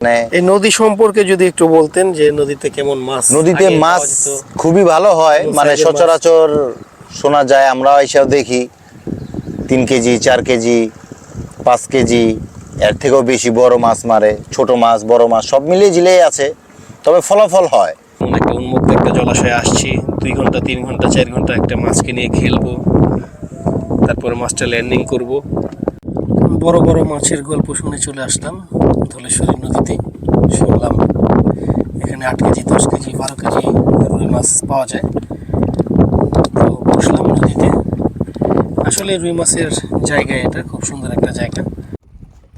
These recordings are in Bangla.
মানে এই নদী সম্পর্কে যদি একটু বলতেন যে নদীতে কেমন মাছ নদীতে মাছ খুবই ভালো হয়। মানে? সচরাচর শোনা যায় আমরা এসেও দেখি। তিন কেজি চার কেজি পাঁচ কেজি এর থেকেও বেশি বড় মাছ মারে ছোট মাছ বড় মাছ সব মিলিয়ে জিলেই আছে। তবে ফলাফল হয়। একটা উন্মুক্ত একটা জলাশয়ে আসছি দুই ঘণ্টা তিন ঘণ্টা চার ঘণ্টা একটা মাছকে নিয়ে খেলব তারপরে মাছটা ল্যান্ডিং করব। বড় বড় মাছের গল্প শুনে চলে আসলাম। ধলেশ্বরী নদীতে শুনলাম এখানে আট কেজি, দশ কেজি, বারো কেজি রুই মাছ পাওয়া যায়। তো বসলাম নদীতে। আসলে রুই মাছের জায়গা এটা, খুব সুন্দর একটা জায়গা।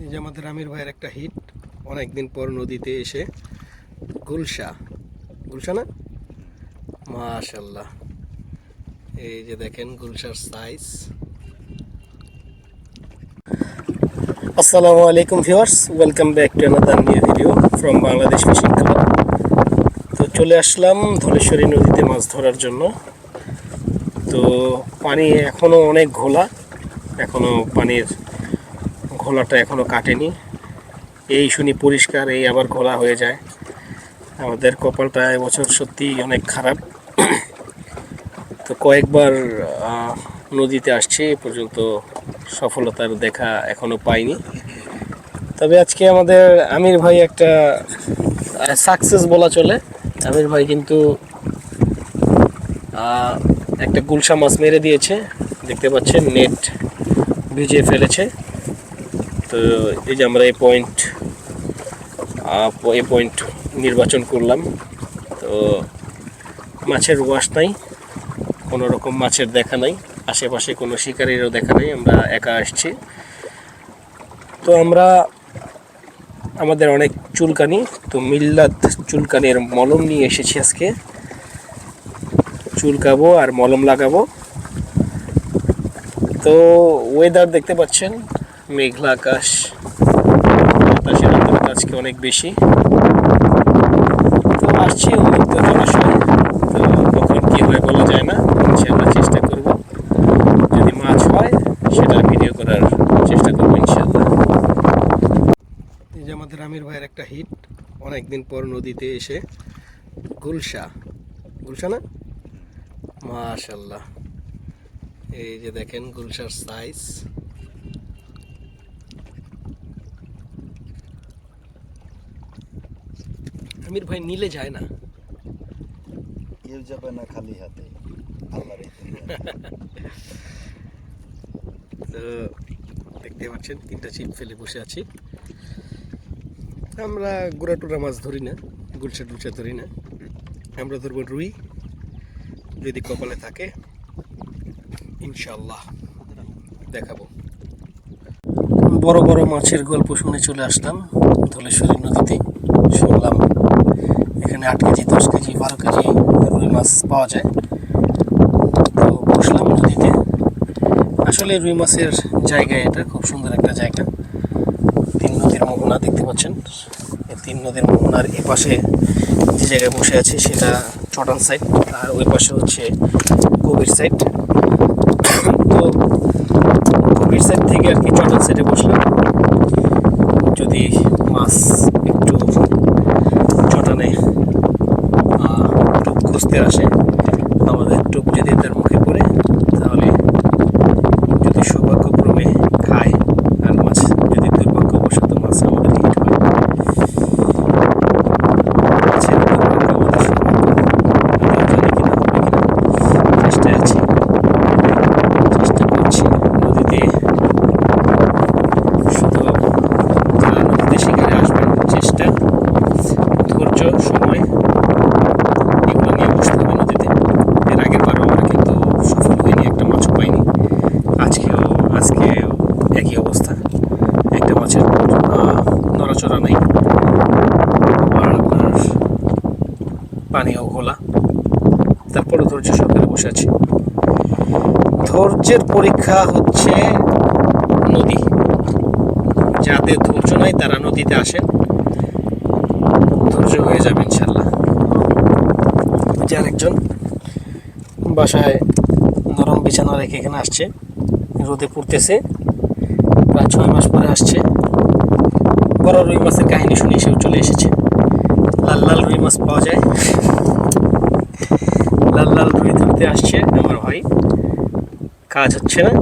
এই যে আমাদের আমির ভাইয়ের একটা হিট অনেকদিন পর নদীতে এসে গুলশা। গুলশা না? মাশাল্লাহ এই যে দেখেন, গুলশার সাইজ আসসালামু আলাইকুম viewers, welcome back to another new video from Bangladesh fishing club তো চলে আসলাম ধলেশ্বরী নদীতে মাছ ধরার জন্য। তো পানি এখনও অনেক ঘোলা এখনও পানির ঘোলাটা এখনও কাটেনি। এই শুনি পরিষ্কার, এই আবার ঘোলা হয়ে যায়। আমাদের কপালটা এবছর সত্যি অনেক খারাপ। তো কয়েকবার নদীতে আসছি, এ পর্যন্ত সফলতার দেখা এখনও পাইনি। তবে আজকে আমাদের আমির ভাই একটা সাকসেস বলা চলে। আমির ভাই কিন্তু একটা গুলশা মাছ মেরে দিয়েছে। দেখতে পাচ্ছেন নেট ভিজিয়ে ফেলেছে। তো এই যে আমরা এই পয়েন্ট এই পয়েন্ট নির্বাচন করলাম। তো মাছের ওয়াশ নাই, কোনো রকম মাছের দেখা নাই। আশেপাশে কোনো শিকারিরও দেখা নেই, আমরা একা আসছি। তো আমরা আমাদের অনেক চুলকানি, তো মিল্লাত চুলকানির মলম নিয়ে এসেছি আজকে। চুলকাবো আর মলম লাগাবো। তো ওয়েদার দেখতে পাচ্ছেন, মেঘলা আকাশ, বাতাসের আজকে অনেক বেশি। তো আসছি উন্মুক্ত জলাশয় তো কখন কি হয় বলা যায় না ইনশাআল্লাহ চেষ্টা করব যদি মাছ হয় সেটা ভিডিও করার চেষ্টা করব ইনশাআল্লাহ এই যে আমাদের আমির ভাইয়ের একটা হিট অনেকদিন পর নদীতে এসে গুলশা। গুলশা না? মাশাল্লাহ এই যে দেখেন গুলশার সাইজ আমির ভাই নিলে যায় না। কেউ যাবে না খালি হাতে। তো দেখতে পাচ্ছেন তিনটা ছিপ ফেলে বসে আছি। আমরা গোড়া টোরা মাছ ধরি না গুলসা টুলসা ধরি না। আমরা ধরবো রুই, যদি কপালে থাকে ইনশাল্লাহ দেখাবো। বড় বড় মাছের গল্প শুনে চলে আসলাম, ধলেশ্বরী নদীতে। শুনলাম এখানে আট কেজি, দশ কেজি, বারো কেজি রুই মাছ পাওয়া যায়। তো বসলাম নদীতে। আসলে রুই মাছের জায়গা এটা, খুব সুন্দর একটা জায়গা। মোহনা দেখতে পাচ্ছেন। তিন নদীর মোহনার এ পাশে যে জায়গায় বসে আছে সেটা চটান সাইড আর ওই পাশে হচ্ছে কবির সাইড তো কবির সাইড থেকে আর কি চটান সাইডে বসলাম। যদি মাছ একটু চটানে খুঁজতে আসে আমাদের টুক যদি তার মুখে পড়ে তাহলে যদি সৌভাগ্যক্রমে খায় আর মাছ যদি দুর্ভাগ্যবশত মাছ আমাদের হিট হয় মাছের দুর্ভাগ্য আমাদের সৌভাগ্য। আমিও জানি কিনা হবে কিনা। চেষ্টায় আছি চেষ্টা করছি নদীতে শুধু যারা নদীতে শিকারে আসবেন চেষ্টা ধৈর্য সময় এগুলো নিয়ে বসতে হবে নদীতে এর আগের বারও আমরা কিন্তু সফল হয়নি একটা মাছও পাইনি আজকেও আজকে একই অবস্থা একটা মাছের আহ, নড়াচড়া নেই আর আপনার পানিও ঘোলা তারপরে ধৈর্য সহকারে বসে আছি। ধৈর্যের পরীক্ষা হচ্ছে নদী। যাদের ধৈর্য নাই তারা নদীতে আসেন ধৈর্য হয়ে যাবে ইনশাল্লাহ যে আরেকজন বাসায় নরম বিছানা রেখে এখানে আসছে। রোদে পড়তেছে। প্রায় ছয় মাস পরে আসছে। বড় রুই মাছের কাহিনী শুনে এসেও চলে এসেছে। লাল লাল রুই মাছ পাওয়া যায়। লাল লাল রুই ধরতে আসছে আমার ভাই। কাজ হচ্ছে না।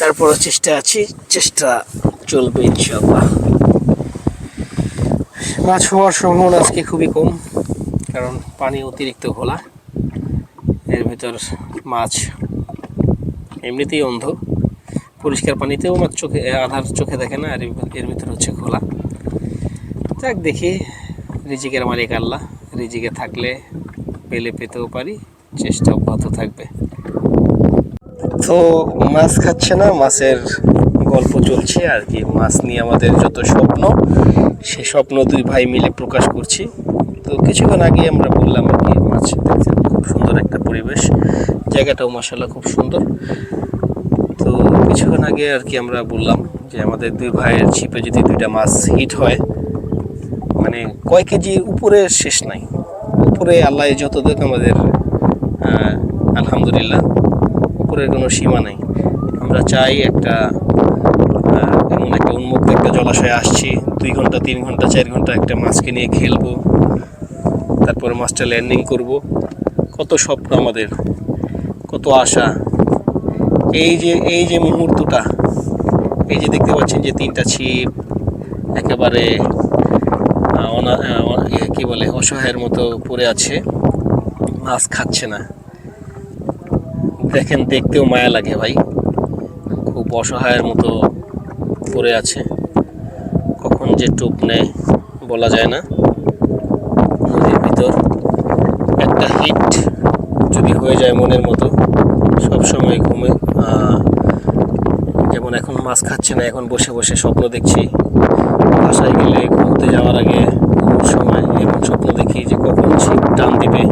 তারপরও চেষ্টা আছি, চেষ্টা চলবে ইনশাল্লাহ মাছ হওয়ার সম্ভাবনা আজকে খুবই কম, কারণ পানি অতিরিক্ত ঘোলা। এর ভিতর মাছ এমনিতেই অন্ধ। পরিষ্কার পানিতেও মাছ চোখে আধার চোখে দেখে না, আর এর ভিতর হচ্ছে খোলা যাক দেখি, রিজিকের মালিক আল্লাহ। রিজিকে থাকলে পেলে পেতেও পারি, চেষ্টা অব্যাহত থাকবে। তো মাছ খাচ্ছে না, মাছের গল্প চলছে আর কি। মাছ নিয়ে আমাদের যত স্বপ্ন, সে স্বপ্ন দুই ভাই মিলে প্রকাশ করছি। তো কিছুক্ষণ আগে আমরা বললাম আর কি, মাছ খুব সুন্দর একটা পরিবেশ। জায়গাটাও মাসাল্লাহ খুব সুন্দর। তো কিছুক্ষণ আগে আর কি আমরা বললাম যে আমাদের দুই ভাইয়ের ছিপে যদি দুইটা মাছ হিট হয় মানে কয় কেজি উপরে শেষ নাই। উপরে আল্লাহ যত দেখ আমাদের আলহামদুলিল্লাহ, উপরের কোনো সীমা নেই। আমরা চাই একটা এমন একটা উন্মুক্ত একটা জলাশয়ে আসছি, দুই ঘণ্টা, তিন ঘণ্টা, চার ঘণ্টা একটা মাছকে নিয়ে খেলব, তারপরে মাছটা ল্যান্ডিং করব। কত স্বপ্ন আমাদের, কত আশা। এই যে এই যে মুহূর্তটা, এই যে দেখতে পাচ্ছেন যে তিনটা ছিপ, একেবারে কি বলে, অসহায়ের মতো পড়ে আছে। মাছ খাচ্ছে না। দেখেন, দেখতেও মায়া লাগে ভাই। খুব অসহায়ের মতো পড়ে আছে। কখন যে টুপ নেয়, বলা যায় না। নদীর ভিতর একটা হিট যদি হয়ে যায় মনের মতো সব সময় ঘুমে যেমন এখন মাছ খাচ্ছে না, এখন বসে বসে স্বপ্ন দেখছি। বাসায় গেলে ঘুমোতে যাওয়ার আগে সময় এমন স্বপ্ন দেখি যে কখন ছিপ টান দিবে,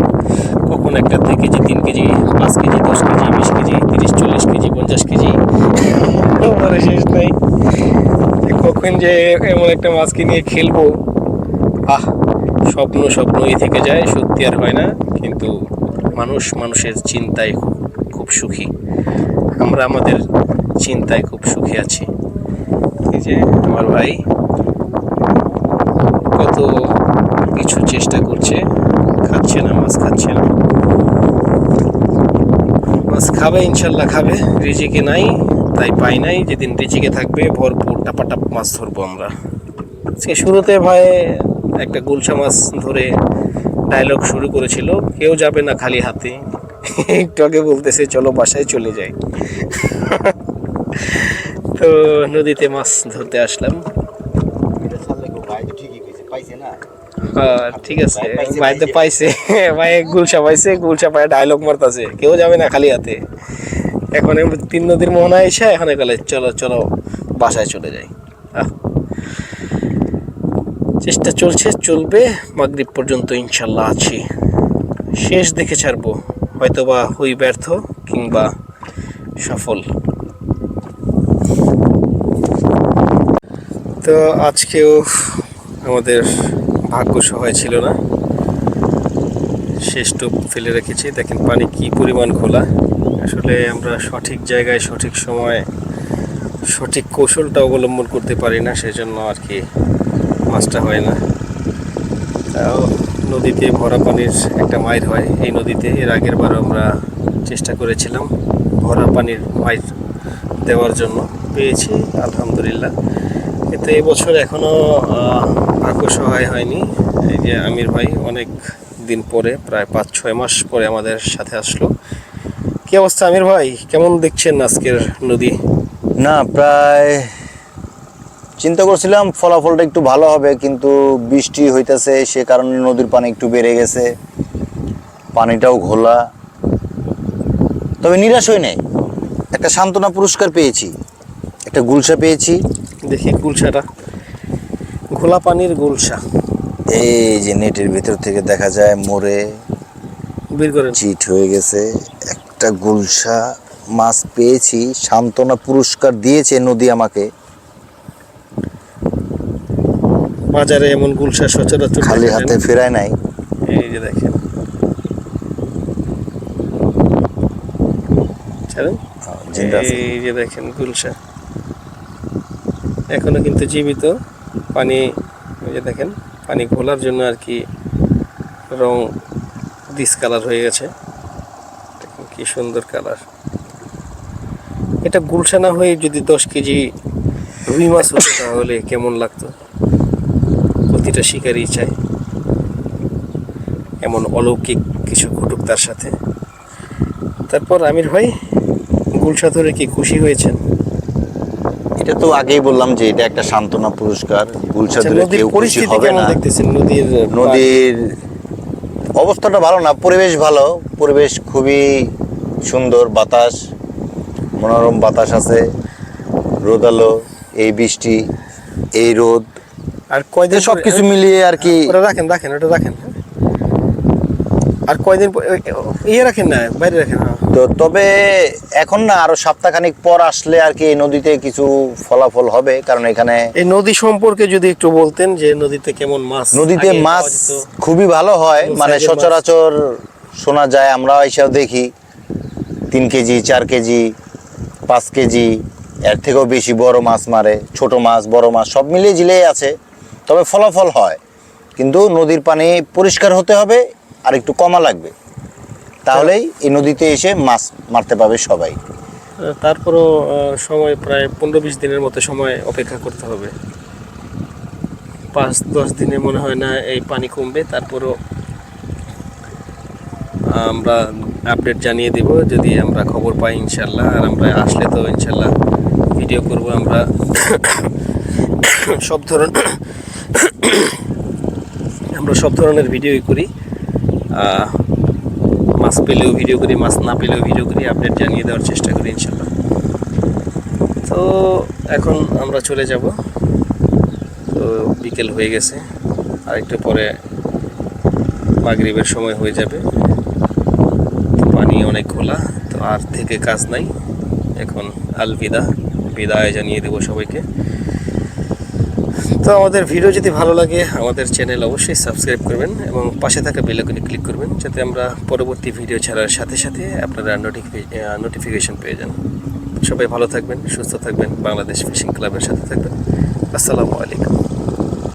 কখন একটা দুই কেজি, তিন কেজি, পাঁচ কেজি, দশ কেজি, বিশ কেজি, তিরিশ, চল্লিশ কেজি, পঞ্চাশ কেজি। শেষ নাই কখন যে এমন একটা মাছকে নিয়ে খেলব। আহ, স্বপ্ন স্বপ্নই থেকে যায়, সত্যি আর হয় না। কিন্তু মানুষ মানুষের চিন্তায় খুব সুখী। আমরা আমাদের চিন্তায় খুব সুখী আছি। এই যে আমার ভাই কত কিছু চেষ্টা করছে। খাচ্ছে না, মাছ খাচ্ছে না। মাছ খাবে, ইনশাল্লাহ খাবে। রিজিকে নাই, তাই পাই নাই। যেদিন রিজিকে থাকবে, ভরপুর টাপাটাপ মাছ ধরবো আমরা। আজকে শুরুতে ভাই একটা গুলশা মাছ ধরে ডায়লগ শুরু করেছিল। কেউ যাবে না খালি হাতে। একটু আগে বলতেছে, চলো বাসায় চলে যাই। তো নদীতে মাছ ধরতে আসলাম এটা ছাড়লে কেউ ভাই তো ঠিকই পেয়েছে পাইছে না হ্যাঁ, ঠিক আছে ভাই পাইছে, ভাই গুলশা পাইছে গুলশা পায়ে ডায়লগ মারতাছে। কেউ যাবে না খালি হাতে। এখন তিন নদীর মোহনা এসে এখন গেলে চলো চলো বাসায় চলে যাই। চেষ্টা চলছে চলবে। মাগরিব পর্যন্ত ইনশাল্লাহ আছি। শেষ দেখে ছাড়বো। হয়তোবা হই ব্যর্থ কিংবা সফল। তো আজকেও আমাদের ভাগ্য সহায় ছিল না। শেষ টোপ ফেলে রেখেছি। দেখেন পানি কি পরিমাণ খোলা। আসলে আমরা সঠিক জায়গায়, সঠিক সময়, সঠিক কৌশলটা অবলম্বন করতে পারি না, সেজন্য আর কি মাছটা হয় না। তাও নদীতে ভরা পানির একটা মাইর হয়। এই নদীতে এর আগের বার আমরা চেষ্টা করেছিলাম ভরা পানির মাইর দেওয়ার জন্য। পেয়েছি, আলহামদুলিল্লাহ। কিন্তু এবছর এখনও ভাগ্য সহায় হয়নি। এই যে আমির ভাই অনেক দিন পরে, প্রায় পাঁচ, ছয় মাস পরে আমাদের সাথে আসলো। কি অবস্থা আমির ভাই? কেমন দেখছেন আজকের নদী? না, প্রায় চিন্তা করছিলাম ফলাফলটা একটু ভালো হবে, কিন্তু বৃষ্টি হইতেছে, সে কারণে নদীর পানি একটু বেড়ে গেছে। পানিটাও ঘোলা। তবে নিরাশ হই নাই। একটা সান্ত্বনা পুরস্কার পেয়েছি। একটা গুলশা পেয়েছি। দেখি গুলশাটা। ঘোলা পানির গুলশা। এই যে নেটের ভিতর থেকে দেখা যায় মোড়ে বের করেন। চিট হয়ে গেছে। একটা গুলশা মাছ পেয়েছি সান্ত্বনা পুরস্কার দিয়েছে নদী আমাকে। বাজারে এমন গুলশা সচরাচর খালি হাতে ফেরায় নাই। এই যে দেখেন। আছে। এই যে দেখেন গুলশা। এখনও কিন্তু জীবিত। পানি যে দেখেন, পানি ঘোলার জন্য আর কি রং ডিসকালার হয়ে গেছে। কি সুন্দর কালার এটা গুলশানা হয়ে যদি দশ কেজি রুই মাছ হতো তাহলে কেমন লাগতো? প্রতিটা শিকারই চায়। এমন অলৌকিক কিছু ঘটুক তার সাথে। তারপর আমির ভাই, গুলশা ধরে কি খুশি হয়েছেন? এটা তো আগেই বললাম যে এটা একটা সান্ত্বনা পুরস্কার। গুলশা আচ্ছা, কেউ খুশি হবে না। দেখতেছেন? নদীর নদীর অবস্থাটা ভালো না পরিবেশ ভালো। পরিবেশ খুবই সুন্দর বাতাস মনোরম বাতাস আছে রোদ আলো এই বৃষ্টি এই রোদ। আর কয়দিন সব কিছু মিলিয়ে আর কি ওটা রাখেন রাখেন ওটা রাখেন আর কয়দিন ইয়ে রাখেন না বাইরে রাখেন হ্যাঁ। তো তবে এখন না আরও সপ্তাহখানিক পর আসলে আর কি এই নদীতে কিছু ফলাফল হবে কারণ এখানে এই নদী সম্পর্কে যদি একটু বলতেন যে নদীতে কেমন মাছ নদীতে মাছ খুবই ভালো হয় মানে? সচরাচর শোনা যায় আমরা এসেও দেখি তিন কেজি চার কেজি পাঁচ কেজি এর থেকেও বেশি বড় মাছ মারে ছোট মাছ বড় মাছ সব মিলিয়ে জিলেই আছে তবে ফলাফল হয় কিন্তু নদীর পানি পরিষ্কার হতে হবে আর একটু কমা লাগবে তাহলেই এই নদীতে এসে মাছ মারতে পারবে সবাই। তারপরও সময় প্রায় পনেরো বিশ দিনের মতো সময় অপেক্ষা করতে হবে। পাঁচ দশ দিনে মনে হয় না এই পানি কমবে, তারপরও আমরা আপডেট জানিয়ে দেব। যদি আমরা খবর পাই ইনশাল্লাহ, আর আমরা আসলে তো ইনশাল্লাহ ভিডিও করব, আমরা সব ধরন, আমরা সব ধরনের ভিডিওই করি। মাছ পেলেও ভিডিও করি মাছ না পেলেও ভিডিও করি আপডেট জানিয়ে দেওয়ার চেষ্টা করি ইনশাল্লাহ। তো এখন আমরা চলে যাব। তো বিকেল হয়ে গেছে আর একটু পরে মাগরিবের সময় হয়ে যাবে। পানি অনেক খোলা, তো আর থেকে কাজ নাই। এখন আলবিদা, বিদায় জানিয়ে দেবো সবাইকে। তো আমাদের ভিডিও যদি ভালো লাগে, আমাদের চ্যানেল অবশ্যই সাবস্ক্রাইব করবেন এবং পাশে থাকা বেলাকনে ক্লিক করবেন যাতে আমরা পরবর্তী ভিডিও ছাড়ার সাথে সাথে আপনারা নোটিফিকেশন পেয়ে যান। সবাই ভালো থাকবেন, সুস্থ থাকবেন, বাংলাদেশ ফিশিং ক্লাবের সাথে থাকবেন। আসসালামু আলাইকুম।